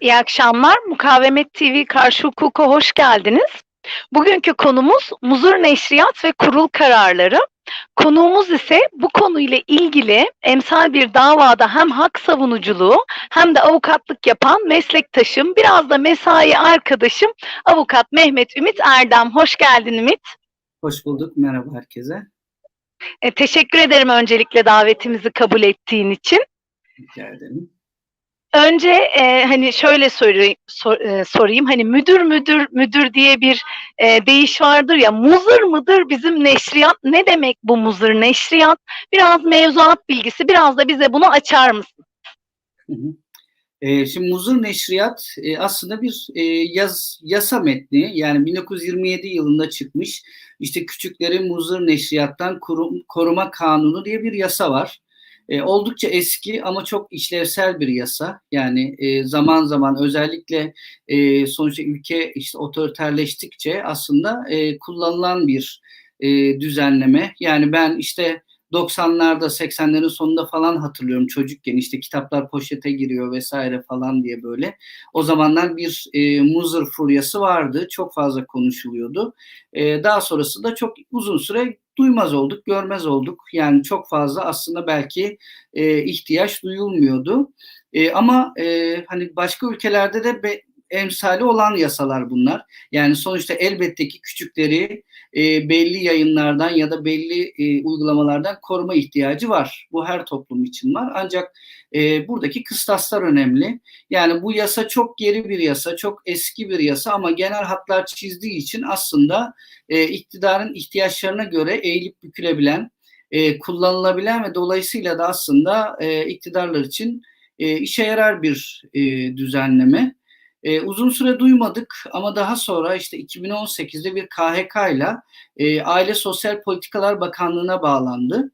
İyi akşamlar. Mukavemet TV Karşı Hukuka hoş geldiniz. Bugünkü konumuz Muzur Neşriyat ve Kurul Kararları. Konuğumuz ise bu konuyla ilgili emsal bir davada hem hak savunuculuğu hem de avukatlık yapan meslektaşım, biraz da mesai arkadaşım avukat Mehmet Ümit Erdem. Hoş geldin Ümit. Hoş bulduk. Merhaba herkese. E, teşekkür ederim öncelikle davetimizi kabul ettiğin için. Rica ederim. Önce e, hani şöyle sorayım, sor- e, sorayım hani müdür müdür müdür diye bir e, deyiş vardır ya muzır mıdır bizim neşriyat ne demek bu muzır neşriyat biraz mevzuat bilgisi biraz da bize bunu açar mısın? Hı hı. Ee, şimdi Muzur Neşriyat e, aslında bir e, yaz, yasa metni yani 1927 yılında çıkmış işte küçükleri Muzur Neşriyat'tan Korum- Koruma Kanunu diye bir yasa var. E, oldukça eski ama çok işlevsel bir yasa. Yani e, zaman zaman özellikle e, sonuçta ülke işte otoriterleştikçe aslında e, kullanılan bir e, düzenleme. Yani ben işte 90'larda 80'lerin sonunda falan hatırlıyorum çocukken işte kitaplar poşete giriyor vesaire falan diye böyle. O zamanlar bir e, muzır furyası vardı. Çok fazla konuşuluyordu. E, daha sonrası da çok uzun süre duymaz olduk, görmez olduk. Yani çok fazla aslında belki e, ihtiyaç duyulmuyordu. E, ama e, hani başka ülkelerde de be, emsali olan yasalar bunlar. Yani sonuçta elbette ki küçükleri e, belli yayınlardan ya da belli e, uygulamalardan koruma ihtiyacı var. Bu her toplum için var. Ancak e, buradaki kıstaslar önemli. Yani bu yasa çok geri bir yasa, çok eski bir yasa ama genel hatlar çizdiği için aslında e, iktidarın ihtiyaçlarına göre eğilip bükülebilen, e, kullanılabilen ve dolayısıyla da aslında e, iktidarlar için e, işe yarar bir e, düzenleme. E, uzun süre duymadık ama daha sonra işte 2018'de bir KHK ile e, Aile Sosyal Politikalar Bakanlığı'na bağlandı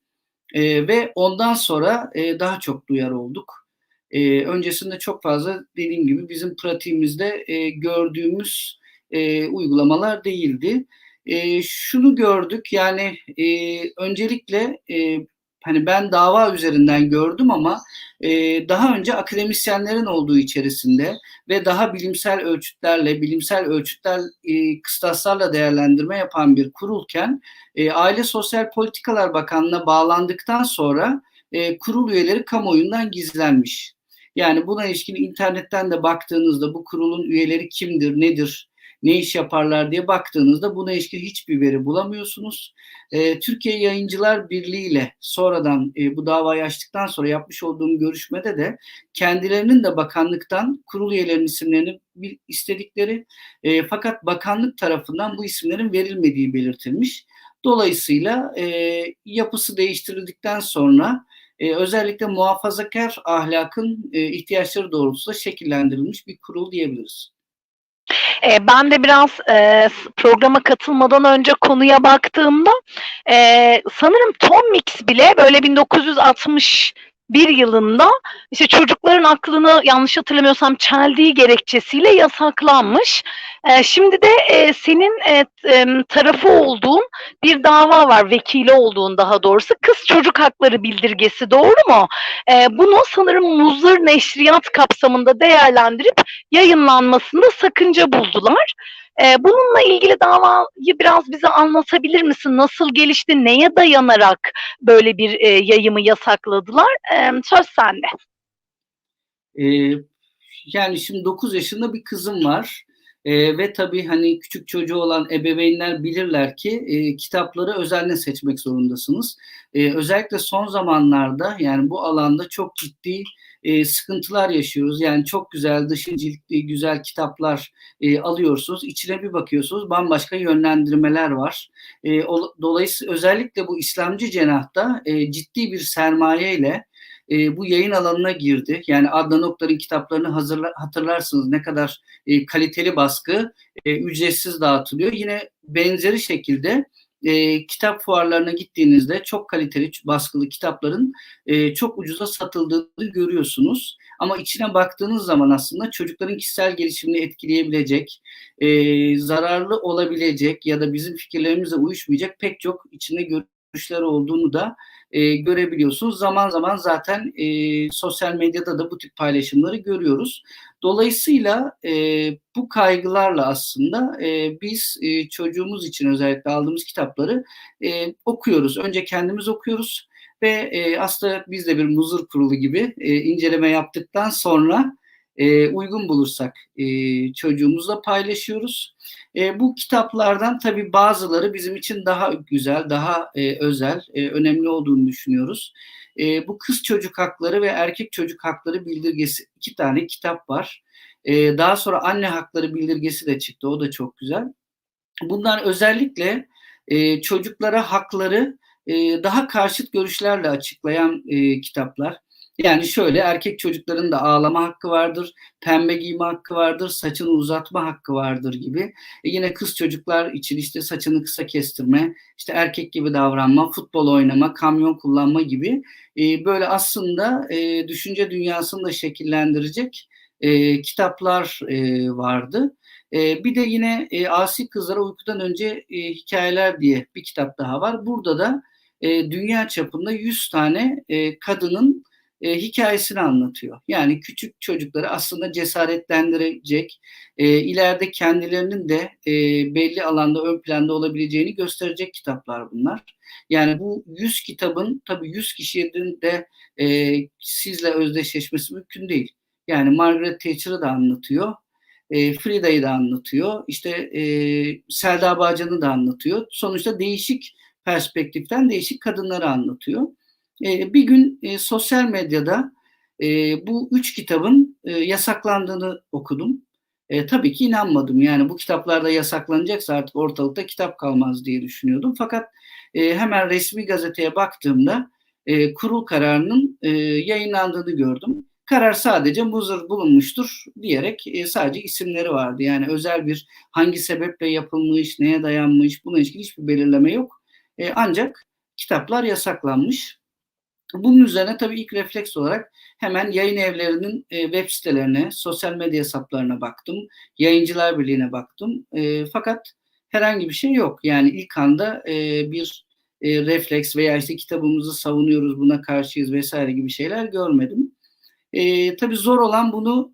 E, ve ondan sonra e, daha çok duyar olduk. E, öncesinde çok fazla dediğim gibi bizim pratiğimizde e, gördüğümüz e, uygulamalar değildi. E, şunu gördük yani e, öncelikle e, hani ben dava üzerinden gördüm ama e, daha önce akademisyenlerin olduğu içerisinde ve daha bilimsel ölçütlerle, bilimsel ölçütler e, kıstaslarla değerlendirme yapan bir kurulken e, Aile Sosyal Politikalar Bakanlığı'na bağlandıktan sonra e, kurul üyeleri kamuoyundan gizlenmiş. Yani buna ilişkin internetten de baktığınızda bu kurulun üyeleri kimdir, nedir, ne iş yaparlar diye baktığınızda buna ilişkin hiçbir veri bulamıyorsunuz. E, Türkiye Yayıncılar Birliği ile sonradan e, bu davayı açtıktan sonra yapmış olduğum görüşmede de kendilerinin de bakanlıktan kurul üyelerinin isimlerini bir istedikleri e, fakat bakanlık tarafından bu isimlerin verilmediği belirtilmiş. Dolayısıyla e, yapısı değiştirildikten sonra e, özellikle muhafazakar ahlakın e, ihtiyaçları doğrultusunda şekillendirilmiş bir kurul diyebiliriz. E, ben de biraz e, programa katılmadan önce konuya baktığımda e, sanırım Tom Mix bile böyle 1960 bir yılında işte çocukların aklını yanlış hatırlamıyorsam çeldiği gerekçesiyle yasaklanmış. E, şimdi de e, senin e, tarafı olduğun bir dava var, vekili olduğun daha doğrusu. Kız çocuk hakları bildirgesi doğru mu? E, bunu sanırım Muzır Neşriyat kapsamında değerlendirip yayınlanmasında sakınca buldular. E, bununla ilgili davayı biraz bize anlatabilir misin? Nasıl gelişti? Neye dayanarak böyle bir e, yayımı yasakladılar? E, söz sende. Ee, yani şimdi 9 yaşında bir kızım var. Ee, ve tabii hani küçük çocuğu olan ebeveynler bilirler ki e, kitapları özenle seçmek zorundasınız. E, özellikle son zamanlarda yani bu alanda çok ciddi e, sıkıntılar yaşıyoruz. Yani çok güzel dışı ciltli güzel kitaplar e, alıyorsunuz. İçine bir bakıyorsunuz bambaşka yönlendirmeler var. E, o, dolayısıyla özellikle bu İslamcı cenahta e, ciddi bir sermaye ile e, bu yayın alanına girdi. Yani Adnan Oktar'ın kitaplarını hazırla, hatırlarsınız ne kadar e, kaliteli baskı e, ücretsiz dağıtılıyor. Yine benzeri şekilde e, kitap fuarlarına gittiğinizde çok kaliteli baskılı kitapların e, çok ucuza satıldığını görüyorsunuz. Ama içine baktığınız zaman aslında çocukların kişisel gelişimini etkileyebilecek, e, zararlı olabilecek ya da bizim fikirlerimizle uyuşmayacak pek çok içinde görüşler olduğunu da e, görebiliyorsunuz. Zaman zaman zaten e, sosyal medyada da bu tip paylaşımları görüyoruz. Dolayısıyla e, bu kaygılarla aslında e, biz e, çocuğumuz için özellikle aldığımız kitapları e, okuyoruz. Önce kendimiz okuyoruz ve e, aslında biz de bir muzur kurulu gibi e, inceleme yaptıktan sonra e, uygun bulursak e, çocuğumuzla paylaşıyoruz. E, bu kitaplardan tabii bazıları bizim için daha güzel, daha e, özel, e, önemli olduğunu düşünüyoruz. E, bu kız çocuk hakları ve erkek çocuk hakları bildirgesi iki tane kitap var. E, daha sonra anne hakları bildirgesi de çıktı, o da çok güzel. Bunlar özellikle e, çocuklara hakları e, daha karşıt görüşlerle açıklayan e, kitaplar. Yani şöyle erkek çocukların da ağlama hakkı vardır, pembe giyme hakkı vardır, saçını uzatma hakkı vardır gibi. E yine kız çocuklar için işte saçını kısa kestirme, işte erkek gibi davranma, futbol oynama, kamyon kullanma gibi e, böyle aslında e, düşünce dünyasını da şekillendirecek e, kitaplar e, vardı. E, bir de yine e, Asi Kızlara Uykudan Önce e, Hikayeler diye bir kitap daha var. Burada da e, dünya çapında 100 tane e, kadının e, hikayesini anlatıyor. Yani küçük çocukları aslında cesaretlendirecek, e, ileride kendilerinin de e, belli alanda ön planda olabileceğini gösterecek kitaplar bunlar. Yani bu 100 kitabın tabii 100 kişinin de e, sizle özdeşleşmesi mümkün değil. Yani Margaret Thatcher'ı da anlatıyor, e, Frida'yı da anlatıyor, işte e, Selda Bağcan'ı da anlatıyor. Sonuçta değişik perspektiften değişik kadınları anlatıyor. E, bir gün e, sosyal medyada e, bu üç kitabın e, yasaklandığını okudum. E, tabii ki inanmadım. Yani bu kitaplarda yasaklanacaksa artık ortalıkta kitap kalmaz diye düşünüyordum. Fakat e, hemen resmi gazeteye baktığımda e, kurul kararının e, yayınlandığını gördüm. Karar sadece muzır bulunmuştur diyerek e, sadece isimleri vardı. Yani özel bir hangi sebeple yapılmış, neye dayanmış buna ilişkin hiçbir belirleme yok. E, ancak kitaplar yasaklanmış. Bunun üzerine tabii ilk refleks olarak hemen yayın evlerinin e, web sitelerine, sosyal medya hesaplarına baktım. Yayıncılar Birliği'ne baktım. E, fakat herhangi bir şey yok. Yani ilk anda e, bir refleks veya işte kitabımızı savunuyoruz, buna karşıyız vesaire gibi şeyler görmedim. Tabii zor olan bunu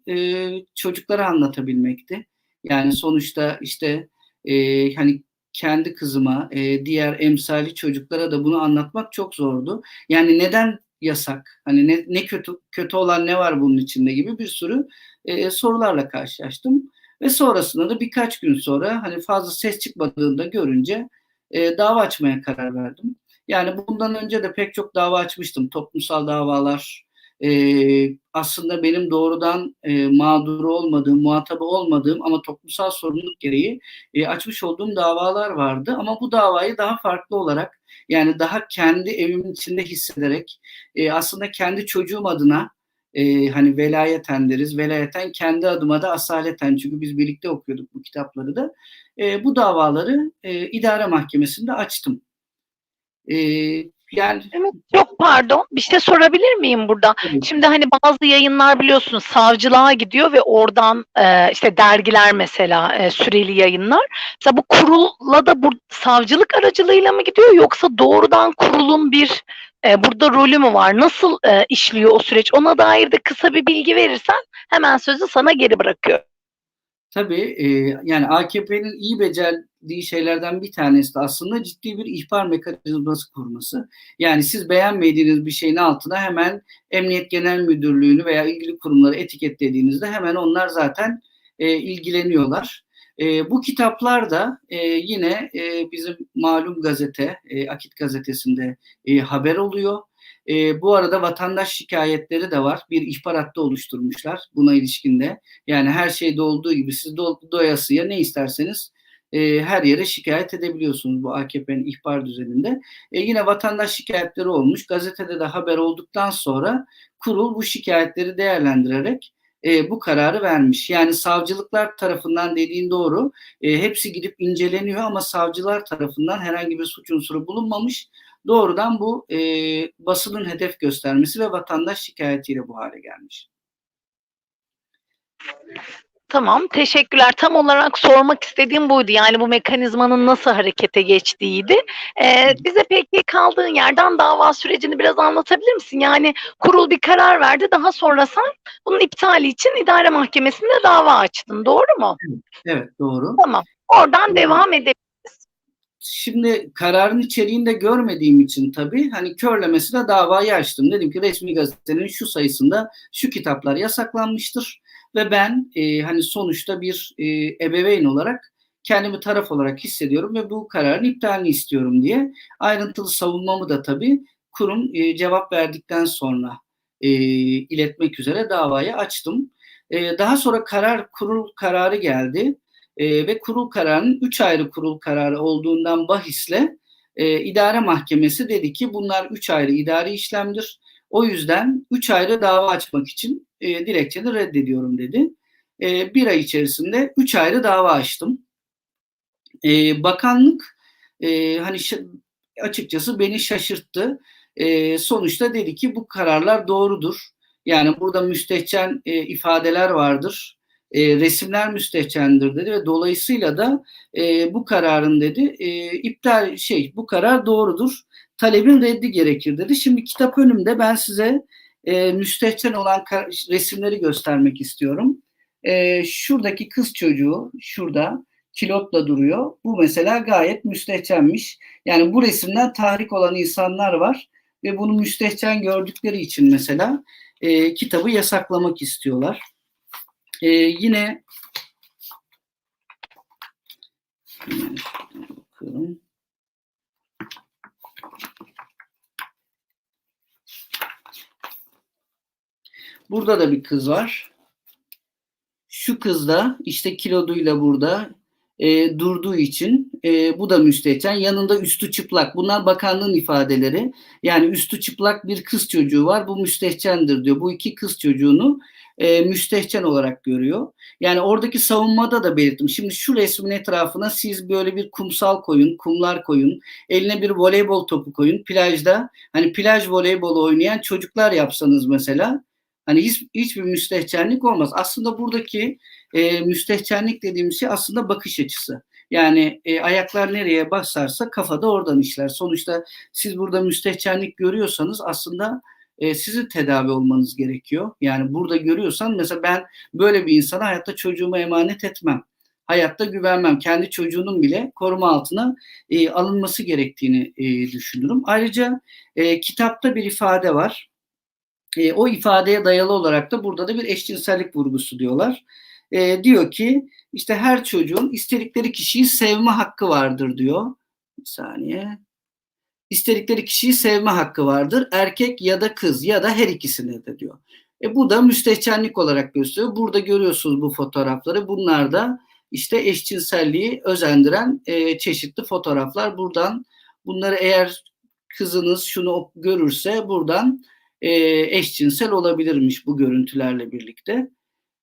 çocuklara anlatabilmekti. Yani sonuçta işte e, hani kendi kızıma, e, diğer emsali çocuklara da bunu anlatmak çok zordu. Yani neden yasak? Hani ne, ne kötü kötü olan ne var bunun içinde gibi bir sürü e, sorularla karşılaştım. Ve sonrasında da birkaç gün sonra hani fazla ses çıkmadığını da görünce e, dava açmaya karar verdim. Yani bundan önce de pek çok dava açmıştım. Toplumsal davalar, e, aslında benim doğrudan e, mağduru olmadığım, muhatabı olmadığım ama toplumsal sorumluluk gereği e, açmış olduğum davalar vardı. Ama bu davayı daha farklı olarak yani daha kendi evimin içinde hissederek e, aslında kendi çocuğum adına e, hani velayeten deriz. Velayeten kendi adıma da asaleten çünkü biz birlikte okuyorduk bu kitapları da. E, bu davaları e, idare mahkemesinde açtım. E, yani Evet, çok pardon. Bir şey sorabilir miyim burada? Tabii. Şimdi hani bazı yayınlar biliyorsunuz savcılığa gidiyor ve oradan e, işte dergiler mesela e, süreli yayınlar. Mesela bu kurulla da bu savcılık aracılığıyla mı gidiyor yoksa doğrudan kurulun bir e, burada rolü mü var? Nasıl e, işliyor o süreç? Ona dair de kısa bir bilgi verirsen hemen sözü sana geri bırakıyorum. Tabii e, yani AKP'nin iyi becerdiği şeylerden bir tanesi de aslında ciddi bir ihbar mekanizması kurması. Yani siz beğenmediğiniz bir şeyin altına hemen Emniyet Genel Müdürlüğü'nü veya ilgili kurumları etiketlediğinizde hemen onlar zaten e, ilgileniyorlar. E, bu kitaplar da e, yine e, bizim malum gazete, e, Akit gazetesinde e, haber oluyor. E, bu arada vatandaş şikayetleri de var. Bir ihbar hattı oluşturmuşlar buna ilişkinde. Yani her şeyde olduğu gibi siz do doyasıya ne isterseniz e, her yere şikayet edebiliyorsunuz bu AKP'nin ihbar düzeninde. E, yine vatandaş şikayetleri olmuş. Gazetede de haber olduktan sonra kurul bu şikayetleri değerlendirerek e, bu kararı vermiş. Yani savcılıklar tarafından dediğin doğru. E, hepsi gidip inceleniyor ama savcılar tarafından herhangi bir suç unsuru bulunmamış. Doğrudan bu e, basının hedef göstermesi ve vatandaş şikayetiyle bu hale gelmiş. Tamam, teşekkürler. Tam olarak sormak istediğim buydu. Yani bu mekanizmanın nasıl harekete geçtiğiydi. Ee, bize peki kaldığın yerden dava sürecini biraz anlatabilir misin? Yani kurul bir karar verdi. Daha sonra sen bunun iptali için idare mahkemesinde dava açtın. Doğru mu? Evet doğru. Tamam. Oradan devam edelim. Şimdi kararın içeriğini de görmediğim için tabii hani körlemesine davayı açtım. Dedim ki resmi gazetenin şu sayısında şu kitaplar yasaklanmıştır ve ben e, hani sonuçta bir e, ebeveyn olarak kendimi taraf olarak hissediyorum ve bu kararın iptalini istiyorum diye ayrıntılı savunmamı da tabii kurum e, cevap verdikten sonra e, iletmek üzere davayı açtım. E, daha sonra karar kurul kararı geldi e, ve kurul kararının üç ayrı kurul kararı olduğundan bahisle e, idare mahkemesi dedi ki bunlar üç ayrı idari işlemdir. O yüzden üç ayrı dava açmak için e, dilekçeni reddediyorum dedi. E, bir ay içerisinde üç ayrı dava açtım. E, bakanlık e, hani açıkçası beni şaşırttı. E, sonuçta dedi ki bu kararlar doğrudur. Yani burada müstehcen e, ifadeler vardır e, resimler müstehcendir dedi ve dolayısıyla da e, bu kararın dedi e, iptal şey bu karar doğrudur. Talebin reddi gerekir dedi. Şimdi kitap önümde ben size e, müstehcen olan resimleri göstermek istiyorum. E, şuradaki kız çocuğu şurada kilotla duruyor. Bu mesela gayet müstehcenmiş. Yani bu resimden tahrik olan insanlar var ve bunu müstehcen gördükleri için mesela e, kitabı yasaklamak istiyorlar. Ee, yine Burada da bir kız var. Şu kız da işte kiloduyla burada e, durduğu için e, bu da müstehcen. Yanında üstü çıplak. Bunlar bakanlığın ifadeleri. Yani üstü çıplak bir kız çocuğu var. Bu müstehcendir diyor. Bu iki kız çocuğunu e, müstehcen olarak görüyor. Yani oradaki savunmada da belirttim. Şimdi şu resmin etrafına siz böyle bir kumsal koyun, kumlar koyun, eline bir voleybol topu koyun. Plajda hani plaj voleybolu oynayan çocuklar yapsanız mesela hani hiç, hiçbir müstehcenlik olmaz. Aslında buradaki e, müstehcenlik dediğimiz şey aslında bakış açısı. Yani e, ayaklar nereye basarsa kafada oradan işler. Sonuçta siz burada müstehcenlik görüyorsanız aslında e, sizin tedavi olmanız gerekiyor. Yani burada görüyorsan mesela ben böyle bir insana hayatta çocuğuma emanet etmem. Hayatta güvenmem. Kendi çocuğunun bile koruma altına e, alınması gerektiğini e, düşünürüm. Ayrıca e, kitapta bir ifade var. E, o ifadeye dayalı olarak da burada da bir eşcinsellik vurgusu diyorlar. E, diyor ki işte her çocuğun istedikleri kişiyi sevme hakkı vardır diyor. Bir saniye istedikleri kişiyi sevme hakkı vardır. Erkek ya da kız ya da her ikisine de diyor. E bu da müstehcenlik olarak gösteriyor. Burada görüyorsunuz bu fotoğrafları. Bunlar da işte eşcinselliği özendiren e, çeşitli fotoğraflar. Buradan bunları eğer kızınız şunu görürse buradan e, eşcinsel olabilirmiş bu görüntülerle birlikte.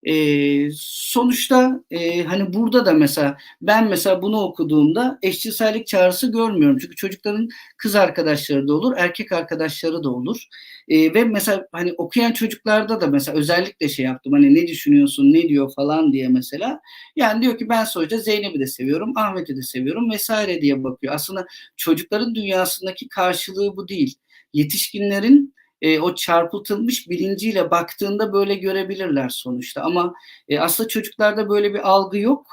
E, sonuçta e, hani burada da mesela ben mesela bunu okuduğumda eşcinsellik çağrısı görmüyorum. Çünkü çocukların kız arkadaşları da olur, erkek arkadaşları da olur. E, ve mesela hani okuyan çocuklarda da mesela özellikle şey yaptım. Hani ne düşünüyorsun, ne diyor falan diye mesela. Yani diyor ki ben sonuçta Zeynep'i de seviyorum, Ahmet'i de seviyorum vesaire diye bakıyor. Aslında çocukların dünyasındaki karşılığı bu değil. Yetişkinlerin e, o çarpıtılmış bilinciyle baktığında böyle görebilirler sonuçta. Ama e, aslında çocuklarda böyle bir algı yok.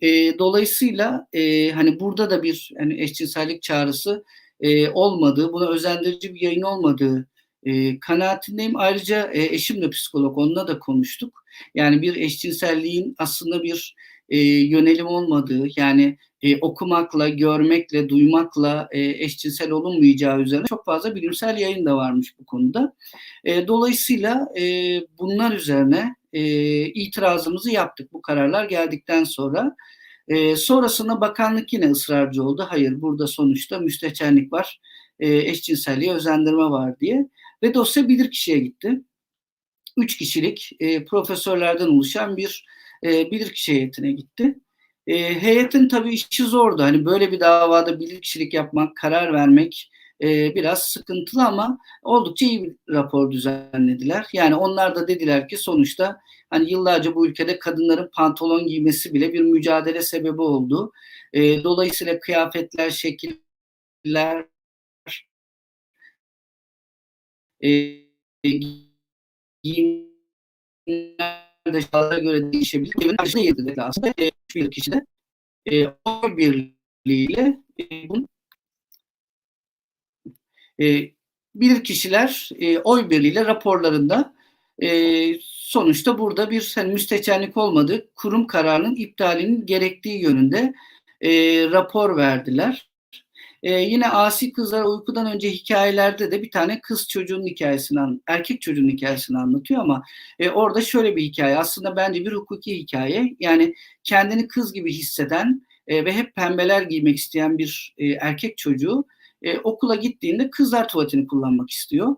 E, dolayısıyla e, hani burada da bir hani eşcinsellik çağrısı e, olmadığı, buna özendirici bir yayın olmadığı e, kanaatindeyim. Ayrıca e, eşim de psikolog, onunla da konuştuk. Yani bir eşcinselliğin aslında bir e, yönelim olmadığı, yani e, okumakla, görmekle, duymakla e, eşcinsel olunmayacağı üzerine çok fazla bilimsel yayın da varmış bu konuda. E, dolayısıyla e, bunlar üzerine e, itirazımızı yaptık bu kararlar geldikten sonra. E, sonrasında bakanlık yine ısrarcı oldu. Hayır burada sonuçta müstehcenlik var, e, eşcinselliğe özendirme var diye. Ve dosya bilirkişiye gitti. üç kişilik e, profesörlerden oluşan bir e, bilirkişi heyetine gitti. E, heyetin tabii işi zordu. Hani böyle bir davada bilirkişilik yapmak, karar vermek e, biraz sıkıntılı ama oldukça iyi bir rapor düzenlediler. Yani onlar da dediler ki sonuçta hani yıllarca bu ülkede kadınların pantolon giymesi bile bir mücadele sebebi oldu. E, dolayısıyla kıyafetler, şekiller, e, giyimler de şartlara göre değişebilir. Evin karşısına yedirdi aslında. E, bir kişi de e, oy birliğiyle e, bunu e, bilir kişiler e, oy birliğiyle raporlarında e, sonuçta burada bir hani, müstehcenlik olmadı. Kurum kararının iptalinin gerektiği yönünde e, rapor verdiler. E, yine asi kızlar uykudan önce hikayelerde de bir tane kız çocuğun hikayesini, erkek çocuğun hikayesini anlatıyor ama e, orada şöyle bir hikaye. Aslında bence bir hukuki hikaye. Yani kendini kız gibi hisseden e, ve hep pembeler giymek isteyen bir e, erkek çocuğu e, okula gittiğinde kızlar tuvaletini kullanmak istiyor.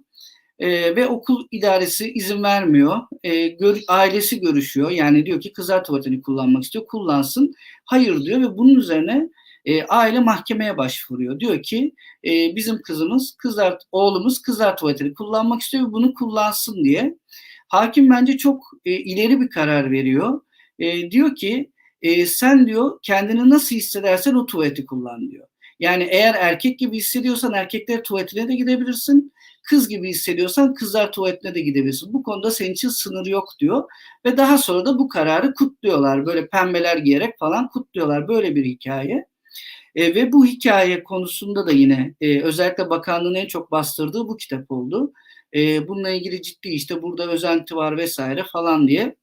E, ve okul idaresi izin vermiyor. E, gör, ailesi görüşüyor. Yani diyor ki kızlar tuvaletini kullanmak istiyor. Kullansın. Hayır diyor ve bunun üzerine e, aile mahkemeye başvuruyor. Diyor ki e, bizim kızımız, kızlar oğlumuz kızlar tuvaletini kullanmak istiyor ve bunu kullansın diye. Hakim bence çok e, ileri bir karar veriyor. E, diyor ki e, sen diyor kendini nasıl hissedersen o tuvaleti kullan diyor. Yani eğer erkek gibi hissediyorsan erkekler tuvaletine de gidebilirsin. Kız gibi hissediyorsan kızlar tuvaletine de gidebilirsin. Bu konuda senin için sınır yok diyor. Ve daha sonra da bu kararı kutluyorlar. Böyle pembeler giyerek falan kutluyorlar. Böyle bir hikaye. E, ve bu hikaye konusunda da yine e, özellikle bakanlığın en çok bastırdığı bu kitap oldu. E, bununla ilgili ciddi işte burada özenti var vesaire falan diye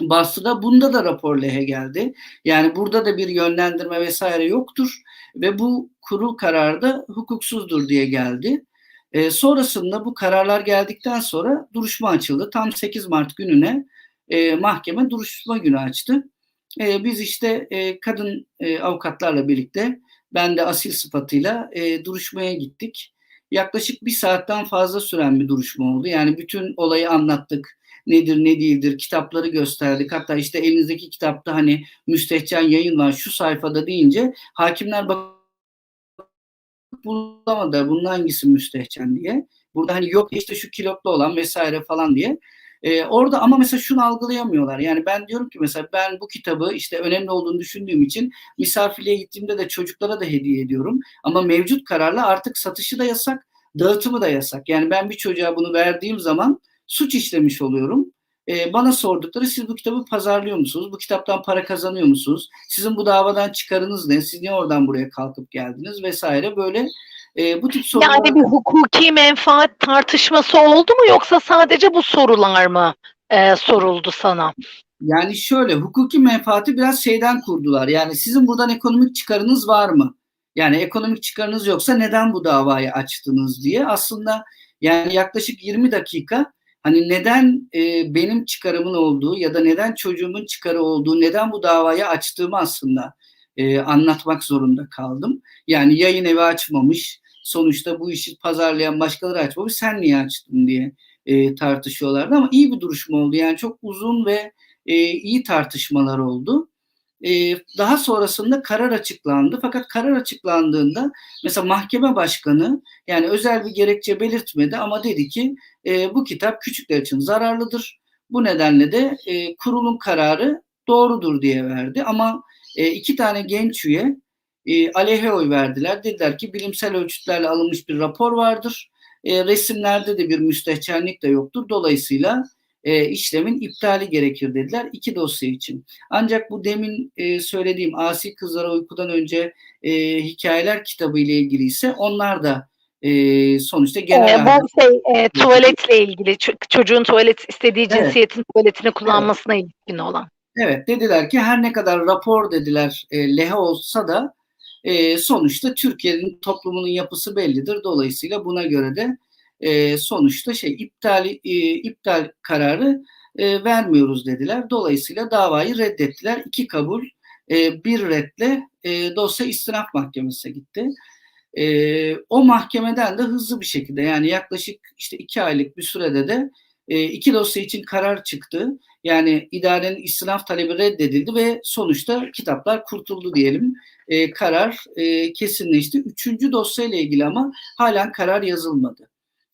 bastıda bunda da rapor lehe geldi. Yani burada da bir yönlendirme vesaire yoktur ve bu kurul kararı da hukuksuzdur diye geldi. E, sonrasında bu kararlar geldikten sonra duruşma açıldı. Tam 8 Mart gününe e, mahkeme duruşma günü açtı. E, biz işte e, kadın e, avukatlarla birlikte ben de asil sıfatıyla e, duruşmaya gittik. Yaklaşık bir saatten fazla süren bir duruşma oldu. Yani bütün olayı anlattık nedir ne değildir kitapları gösterdik. Hatta işte elinizdeki kitapta hani müstehcen yayın var şu sayfada deyince hakimler bak bulamadı bunun hangisi müstehcen diye. Burada hani yok işte şu kilotlu olan vesaire falan diye. Ee, orada ama mesela şunu algılayamıyorlar. Yani ben diyorum ki mesela ben bu kitabı işte önemli olduğunu düşündüğüm için misafirliğe gittiğimde de çocuklara da hediye ediyorum. Ama mevcut kararla artık satışı da yasak, dağıtımı da yasak. Yani ben bir çocuğa bunu verdiğim zaman suç işlemiş oluyorum. Ee, bana sordukları siz bu kitabı pazarlıyor musunuz? Bu kitaptan para kazanıyor musunuz? Sizin bu davadan çıkarınız ne? Siz niye oradan buraya kalkıp geldiniz? Vesaire böyle e, bu tip sorular. Yani bir hukuki menfaat tartışması oldu mu yoksa sadece bu sorular mı e, soruldu sana? Yani şöyle hukuki menfaati biraz şeyden kurdular. Yani sizin buradan ekonomik çıkarınız var mı? Yani ekonomik çıkarınız yoksa neden bu davayı açtınız diye aslında yani yaklaşık 20 dakika hani neden e, benim çıkarımın olduğu ya da neden çocuğumun çıkarı olduğu, neden bu davayı açtığımı aslında e, anlatmak zorunda kaldım. Yani yayın evi açmamış, sonuçta bu işi pazarlayan başkaları açmamış, sen niye açtın diye e, tartışıyorlardı ama iyi bir duruşma oldu. Yani çok uzun ve e, iyi tartışmalar oldu. E, daha sonrasında karar açıklandı. Fakat karar açıklandığında mesela mahkeme başkanı yani özel bir gerekçe belirtmedi ama dedi ki e, bu kitap küçükler için zararlıdır. Bu nedenle de e, kurulun kararı doğrudur diye verdi. Ama e, iki tane genç üye e, aleyhe oy verdiler. Dediler ki bilimsel ölçütlerle alınmış bir rapor vardır. E, resimlerde de bir müstehcenlik de yoktur. Dolayısıyla e, işlemin iptali gerekir dediler iki dosya için. Ancak bu demin e, söylediğim Asi Kızlara Uykudan Önce e, Hikayeler kitabı ile ilgili ise onlar da e, sonuçta genel e, bu şey e, tuvaletle ilgili çocuğun tuvalet istediği cinsiyetin evet. tuvaletini kullanmasına evet. ilişkin olan. Evet dediler ki her ne kadar rapor dediler e, lehe olsa da e, sonuçta Türkiye'nin toplumunun yapısı bellidir. Dolayısıyla buna göre de e, sonuçta şey iptal e, iptal kararı e, vermiyoruz dediler. Dolayısıyla davayı reddettiler. İki kabul, e, bir redle e, dosya istinaf mahkemesine gitti. E, o mahkemeden de hızlı bir şekilde yani yaklaşık işte iki aylık bir sürede de E, iki dosya için karar çıktı. Yani idarenin istinaf talebi reddedildi ve sonuçta kitaplar kurtuldu diyelim. E, karar e, kesinleşti. Üçüncü dosya ile ilgili ama halen karar yazılmadı.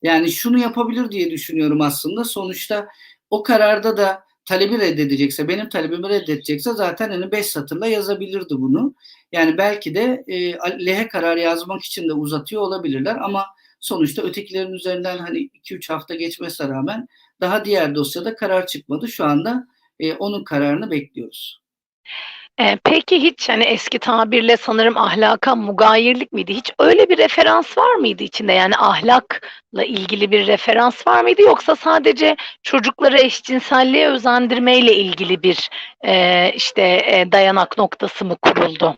Yani şunu yapabilir diye düşünüyorum aslında. Sonuçta o kararda da talebi reddedecekse, benim talebimi reddedecekse zaten hani beş satırla yazabilirdi bunu. Yani belki de e, lehe karar yazmak için de uzatıyor olabilirler ama sonuçta ötekilerin üzerinden hani 2-3 hafta geçmesine rağmen daha diğer dosyada karar çıkmadı. Şu anda e, onun kararını bekliyoruz. E, peki hiç hani eski tabirle sanırım ahlaka mugayirlik miydi? Hiç öyle bir referans var mıydı içinde? Yani ahlakla ilgili bir referans var mıydı? Yoksa sadece çocukları eşcinselliğe özendirmeyle ilgili bir e, işte e, dayanak noktası mı kuruldu?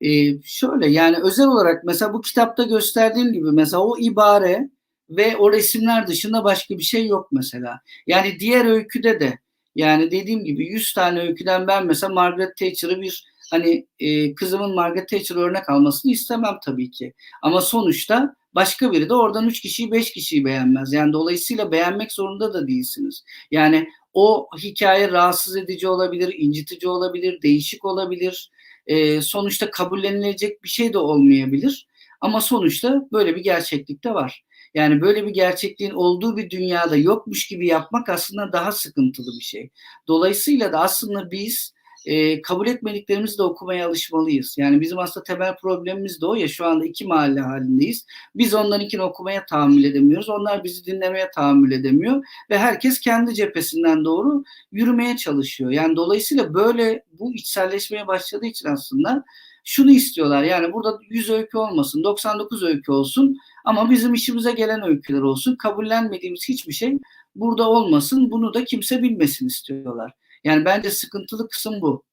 Ee, şöyle yani özel olarak mesela bu kitapta gösterdiğim gibi mesela o ibare ve o resimler dışında başka bir şey yok mesela. Yani diğer öyküde de yani dediğim gibi 100 tane öyküden ben mesela Margaret Thatcher'ı bir hani e, kızımın Margaret Thatcher örnek almasını istemem tabii ki. Ama sonuçta başka biri de oradan 3 kişiyi 5 kişiyi beğenmez. Yani dolayısıyla beğenmek zorunda da değilsiniz. Yani o hikaye rahatsız edici olabilir, incitici olabilir, değişik olabilir. E, sonuçta kabullenilecek bir şey de olmayabilir. Ama sonuçta böyle bir gerçeklik de var. Yani böyle bir gerçekliğin olduğu bir dünyada yokmuş gibi yapmak aslında daha sıkıntılı bir şey. Dolayısıyla da aslında biz e, kabul etmediklerimizi de okumaya alışmalıyız. Yani bizim aslında temel problemimiz de o ya şu anda iki mahalle halindeyiz. Biz onlarınkini okumaya tahammül edemiyoruz. Onlar bizi dinlemeye tahammül edemiyor. Ve herkes kendi cephesinden doğru yürümeye çalışıyor. Yani dolayısıyla böyle bu içselleşmeye başladığı için aslında şunu istiyorlar. Yani burada 100 öykü olmasın, 99 öykü olsun ama bizim işimize gelen öyküler olsun. Kabullenmediğimiz hiçbir şey burada olmasın. Bunu da kimse bilmesin istiyorlar. Yani bence sıkıntılı kısım bu.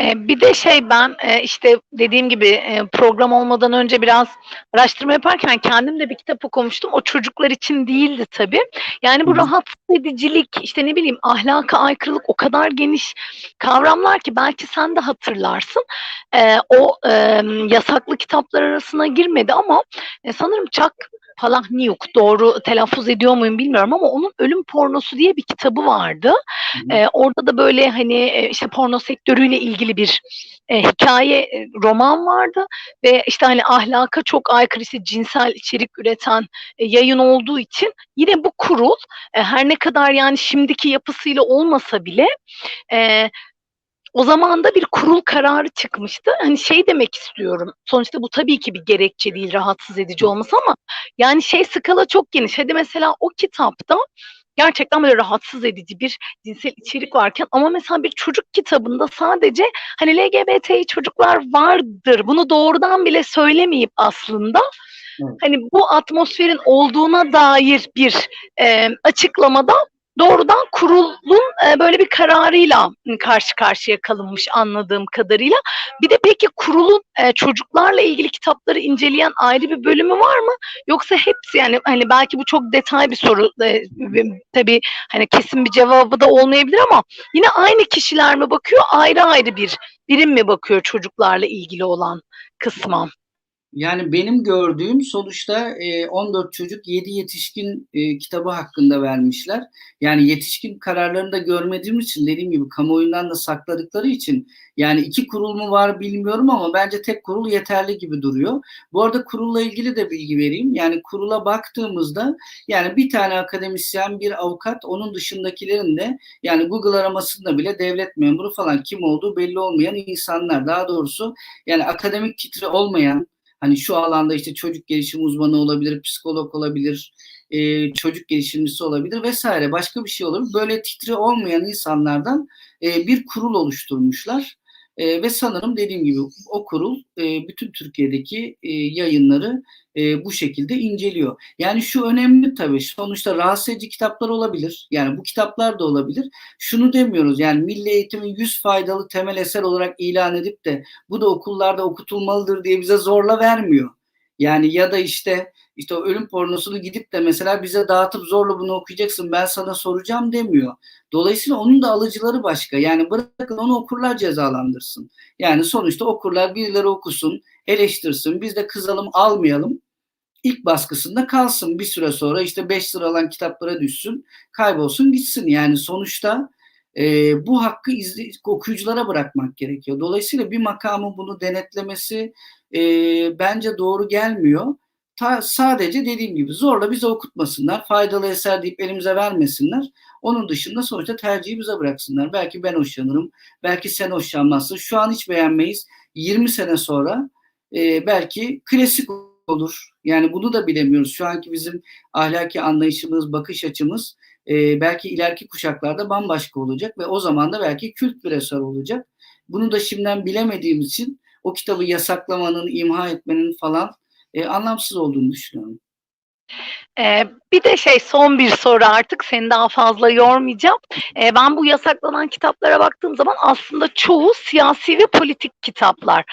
Bir de şey ben işte dediğim gibi program olmadan önce biraz araştırma yaparken kendim de bir kitap okumuştum. O çocuklar için değildi tabii. Yani bu rahatsız edicilik, işte ne bileyim ahlaka aykırılık o kadar geniş kavramlar ki belki sen de hatırlarsın. O yasaklı kitaplar arasına girmedi ama sanırım Chuck Palahniuk doğru telaffuz ediyor muyum bilmiyorum ama onun Ölüm Pornosu diye bir kitabı vardı. Ee, orada da böyle hani işte porno sektörüyle ilgili bir e, hikaye e, roman vardı ve işte hani ahlaka çok aykırı işte cinsel içerik üreten e, yayın olduğu için yine bu kurul e, her ne kadar yani şimdiki yapısıyla olmasa bile e, o zaman da bir kurul kararı çıkmıştı. Hani şey demek istiyorum. Sonuçta bu tabii ki bir gerekçe değil rahatsız edici olması ama yani şey skala çok geniş. Hadi mesela o kitapta gerçekten böyle rahatsız edici bir cinsel içerik varken ama mesela bir çocuk kitabında sadece hani LGBTİ çocuklar vardır. Bunu doğrudan bile söylemeyip aslında hani bu atmosferin olduğuna dair bir e, açıklamada doğrudan kurulun e, böyle bir kararıyla karşı karşıya kalınmış anladığım kadarıyla. Bir de peki kurulun e, çocuklarla ilgili kitapları inceleyen ayrı bir bölümü var mı? Yoksa hepsi yani hani belki bu çok detay bir soru e, tabii hani kesin bir cevabı da olmayabilir ama yine aynı kişiler mi bakıyor ayrı ayrı bir birim mi bakıyor çocuklarla ilgili olan kısma? Yani benim gördüğüm sonuçta 14 çocuk 7 yetişkin kitabı hakkında vermişler. Yani yetişkin kararlarını da görmediğim için dediğim gibi kamuoyundan da sakladıkları için yani iki kurul mu var bilmiyorum ama bence tek kurul yeterli gibi duruyor. Bu arada kurulla ilgili de bilgi vereyim. Yani kurula baktığımızda yani bir tane akademisyen, bir avukat, onun dışındakilerin de yani Google aramasında bile devlet memuru falan kim olduğu belli olmayan insanlar. Daha doğrusu yani akademik titre olmayan Hani şu alanda işte çocuk gelişim uzmanı olabilir, psikolog olabilir, e, çocuk gelişimcisi olabilir vesaire başka bir şey olabilir. Böyle titri olmayan insanlardan e, bir kurul oluşturmuşlar. E, ve sanırım dediğim gibi o kurul e, bütün Türkiye'deki e, yayınları e, bu şekilde inceliyor. Yani şu önemli tabii. Sonuçta rahatsız edici kitaplar olabilir. Yani bu kitaplar da olabilir. Şunu demiyoruz yani milli eğitimin 100 faydalı temel eser olarak ilan edip de bu da okullarda okutulmalıdır diye bize zorla vermiyor. Yani ya da işte işte o ölüm pornosunu gidip de mesela bize dağıtıp zorla bunu okuyacaksın ben sana soracağım demiyor. Dolayısıyla onun da alıcıları başka. Yani bırakın onu okurlar cezalandırsın. Yani sonuçta okurlar birileri okusun, eleştirsin. Biz de kızalım almayalım. ilk baskısında kalsın. Bir süre sonra işte 5 lira alan kitaplara düşsün, kaybolsun gitsin. Yani sonuçta e, bu hakkı izli, okuyuculara bırakmak gerekiyor. Dolayısıyla bir makamın bunu denetlemesi e, bence doğru gelmiyor. Ta, sadece dediğim gibi zorla bize okutmasınlar, faydalı eser deyip elimize vermesinler. Onun dışında sonuçta tercihi bize bıraksınlar. Belki ben hoşlanırım, belki sen hoşlanmazsın. Şu an hiç beğenmeyiz. 20 sene sonra e, belki klasik olur. Yani bunu da bilemiyoruz. Şu anki bizim ahlaki anlayışımız, bakış açımız e, belki ileriki kuşaklarda bambaşka olacak ve o zaman da belki kült bir eser olacak. Bunu da şimdiden bilemediğimiz için o kitabı yasaklamanın, imha etmenin falan e, anlamsız olduğunu düşünüyorum. Ee, bir de şey son bir soru artık seni daha fazla yormayacağım. Ee, ben bu yasaklanan kitaplara baktığım zaman aslında çoğu siyasi ve politik kitaplar.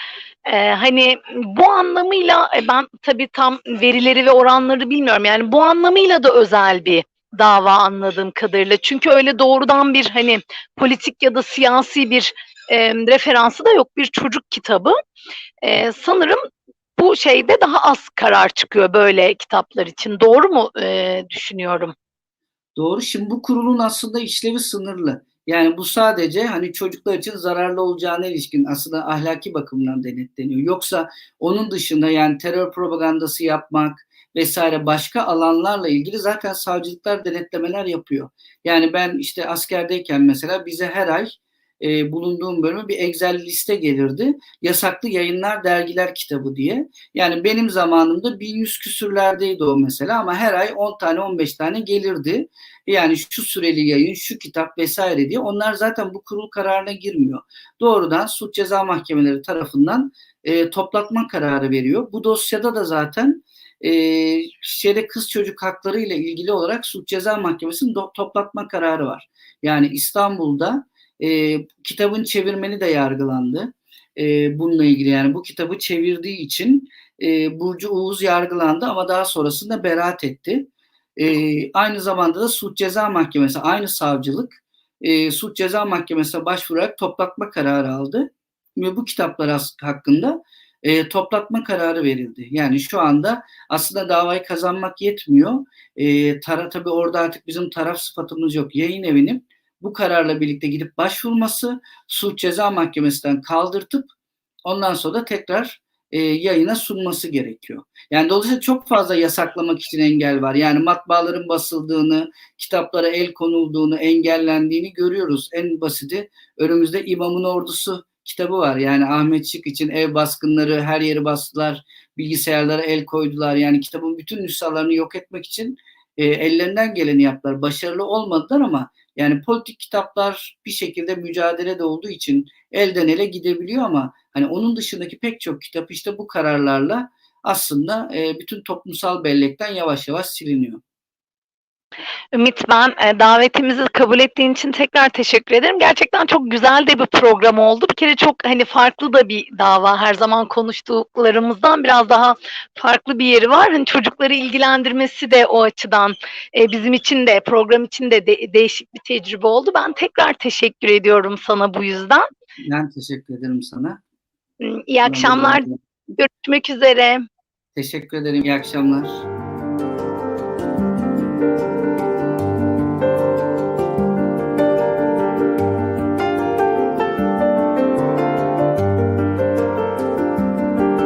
Ee, hani bu anlamıyla e, ben tabii tam verileri ve oranları bilmiyorum. Yani bu anlamıyla da özel bir dava anladığım kadarıyla. Çünkü öyle doğrudan bir hani politik ya da siyasi bir e, referansı da yok bir çocuk kitabı. E, sanırım bu şeyde daha az karar çıkıyor böyle kitaplar için. Doğru mu e, düşünüyorum? Doğru. Şimdi bu kurulun aslında işlevi sınırlı. Yani bu sadece hani çocuklar için zararlı olacağına ilişkin aslında ahlaki bakımdan denetleniyor. Yoksa onun dışında yani terör propagandası yapmak vesaire başka alanlarla ilgili zaten savcılıklar denetlemeler yapıyor. Yani ben işte askerdeyken mesela bize her ay e, bulunduğum bölümü bir Excel liste gelirdi. Yasaklı Yayınlar Dergiler kitabı diye. Yani benim zamanımda 1100 küsürlerdeydi o mesela ama her ay 10 tane 15 tane gelirdi. Yani şu süreli yayın, şu kitap vesaire diye. Onlar zaten bu kurul kararına girmiyor. Doğrudan suç ceza mahkemeleri tarafından e, toplatma kararı veriyor. Bu dosyada da zaten e, şeyde kız çocuk hakları ile ilgili olarak suç ceza mahkemesinin toplatma kararı var. Yani İstanbul'da e, kitabın çevirmeni de yargılandı. E, bununla ilgili yani bu kitabı çevirdiği için e, Burcu Uğuz yargılandı ama daha sonrasında beraat etti. E, aynı zamanda da suç ceza mahkemesi aynı savcılık e, suç ceza mahkemesine başvurarak toplatma kararı aldı. Ve bu kitaplar hakkında e, toplatma kararı verildi. Yani şu anda aslında davayı kazanmak yetmiyor. E, tara, tabii orada artık bizim taraf sıfatımız yok. Yayın evinin bu kararla birlikte gidip başvurması, suç ceza mahkemesinden kaldırtıp ondan sonra da tekrar e, yayına sunması gerekiyor. Yani dolayısıyla çok fazla yasaklamak için engel var. Yani matbaaların basıldığını, kitaplara el konulduğunu, engellendiğini görüyoruz. En basiti önümüzde İmamın Ordusu kitabı var. Yani Ahmet Şık için ev baskınları, her yeri bastılar, bilgisayarlara el koydular. Yani kitabın bütün nüshalarını yok etmek için e, ellerinden geleni yaptılar. Başarılı olmadılar ama yani politik kitaplar bir şekilde mücadelede olduğu için elden ele gidebiliyor ama hani onun dışındaki pek çok kitap işte bu kararlarla aslında e, bütün toplumsal bellekten yavaş yavaş siliniyor. Ümit ben e, davetimizi kabul ettiğin için tekrar teşekkür ederim. Gerçekten çok güzel de bir program oldu. Bir kere çok hani farklı da bir dava. Her zaman konuştuklarımızdan biraz daha farklı bir yeri var. Hani çocukları ilgilendirmesi de o açıdan e, bizim için de program için de, de değişik bir tecrübe oldu. Ben tekrar teşekkür ediyorum sana bu yüzden. Ben teşekkür ederim sana. İyi akşamlar. Görüşmek üzere. Teşekkür ederim. İyi akşamlar.